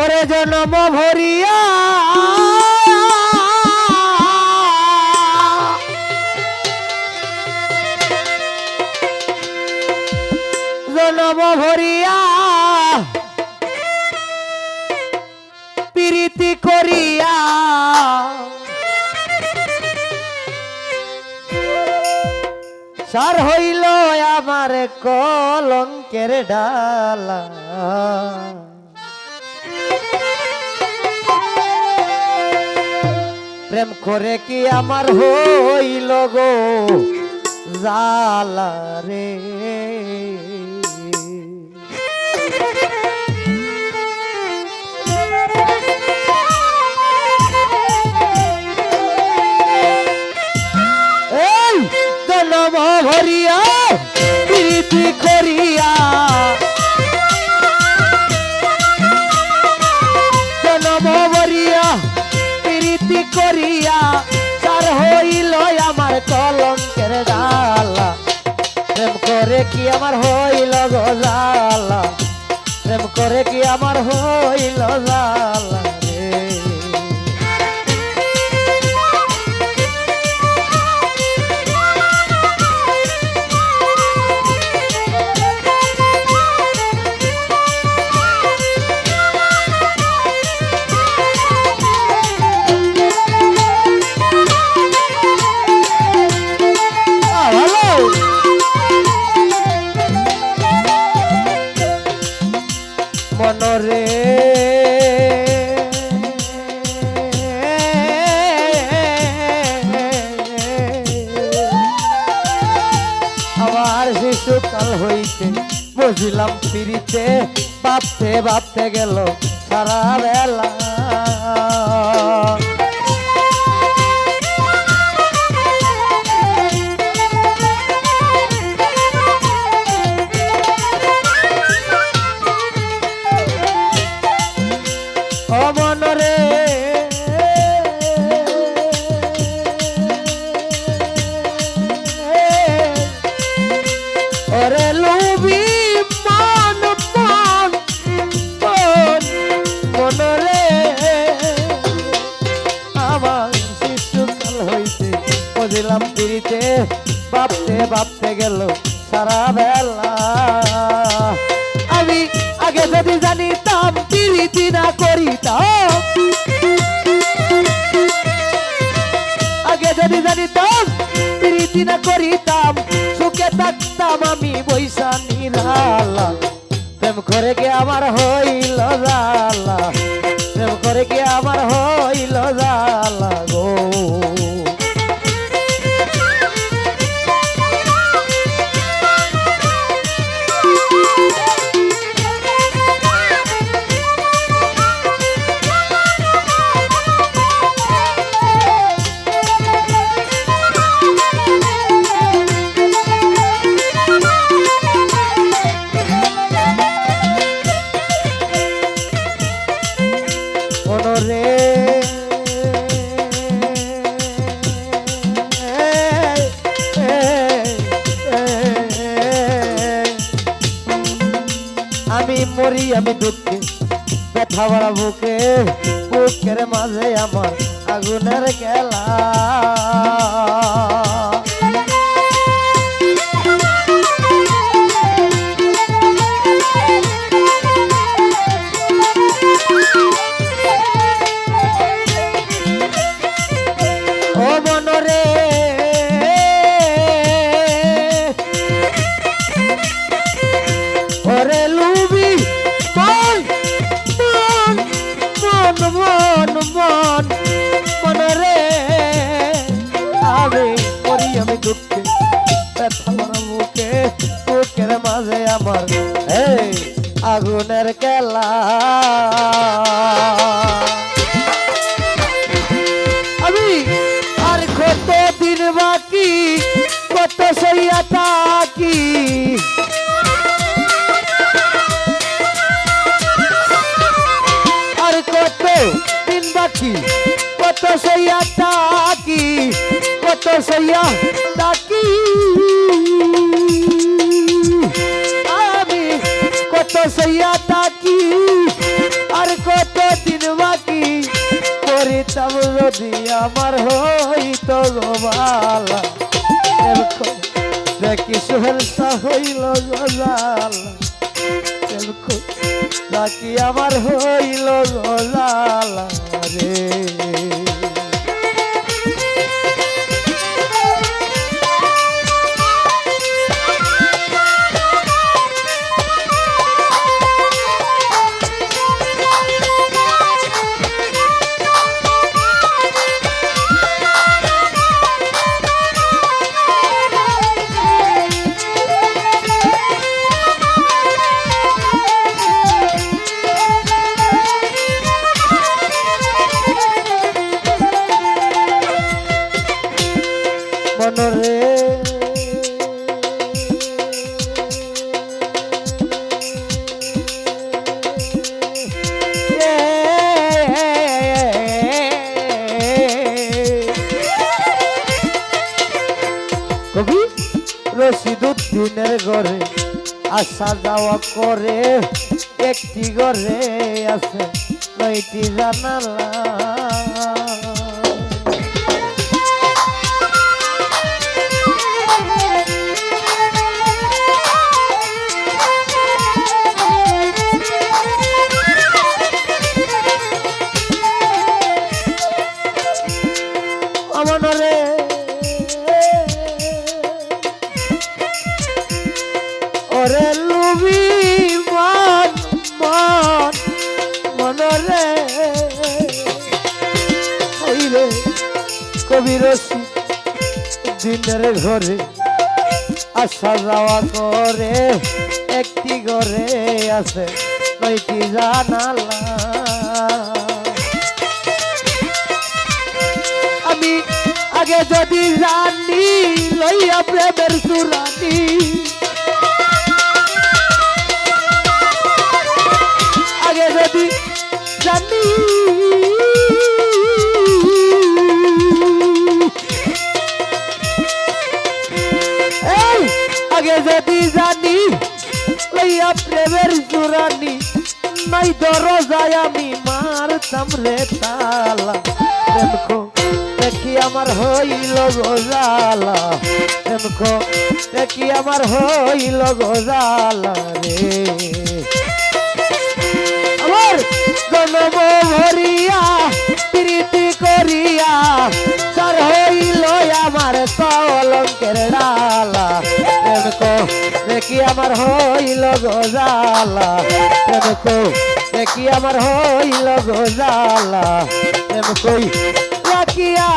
ওরে জনম ভরিয়া। জনম ভরিয়া। প্রীতি করিয়া। সার হইল আমার কলঙ্কের ডালা। প্রেম করে কি আমার হইল গো জালা রে? এই জনম ভরিয়া প্রীতি প্রীতি করিয়া, তার হইল আমার কলঙ্কের ডালা। প্রেম করে কি আমার হইল গজালা প্রেম করে কি আমার হইল জালা বুঝিলাম ফিরিতে ভাবতে ভাবতে গেল সারা বেলা বুঝলাম পিড়িতে ভাবতে ভাবতে গেল সারা বেলা। আমি আগে যদি জানিতাম পিড়িতি না করিতাম। আগে যদি জানিতাম প্রীতি না করিতাম, সুখে থাকতাম আমি বৈশা নিরালা প্রেম করে কি আমার হইল জালা প্রেম করে কি আমার হইল জালা মরি আমি দুঃখে। ব্যথা বাড়া বুকে বুকের মাঝে আমার আগুনের খেলা। আমার আগুনের কেলা আমি আর কত দিন বাকি, কত সইয়া থাকি? আর কত দিন বাকি, কত সইয়া থাকি, কত সইয়া থাকি? সইয়া থাকি আর কত দিন বাকি করিতাম যদি আমার হইত গোবালা দেখি সুহেলসা হইল গোজালা দেখি আমার হইল গোজালা রে উদ্দিনের ঘরে আসা যাওয়া করে একটি ঘরে আছে নয়টি জানালা। কবির দিনের ঘরে আসা যাওয়া করে, একটি ঘরে আছে কয়টি জানালা। আমি আগে যদি জানি, লইয়া প্রেমের সুরানি আগে যদি জানি প্রেমের সুরানি নাই দরজায় আমি মারতাম রে তালা। দেখো, দেখি আমার হইল গোজালা দেখো, দেখি আমার হইল গোজালা রে। আমার জনম ভরিয়া, প্রীতি করিয়া আমার হইল গোজালা প্রেম কই? দেখি আমার হইল গোজালা প্রেম কই? একই রাখিয়া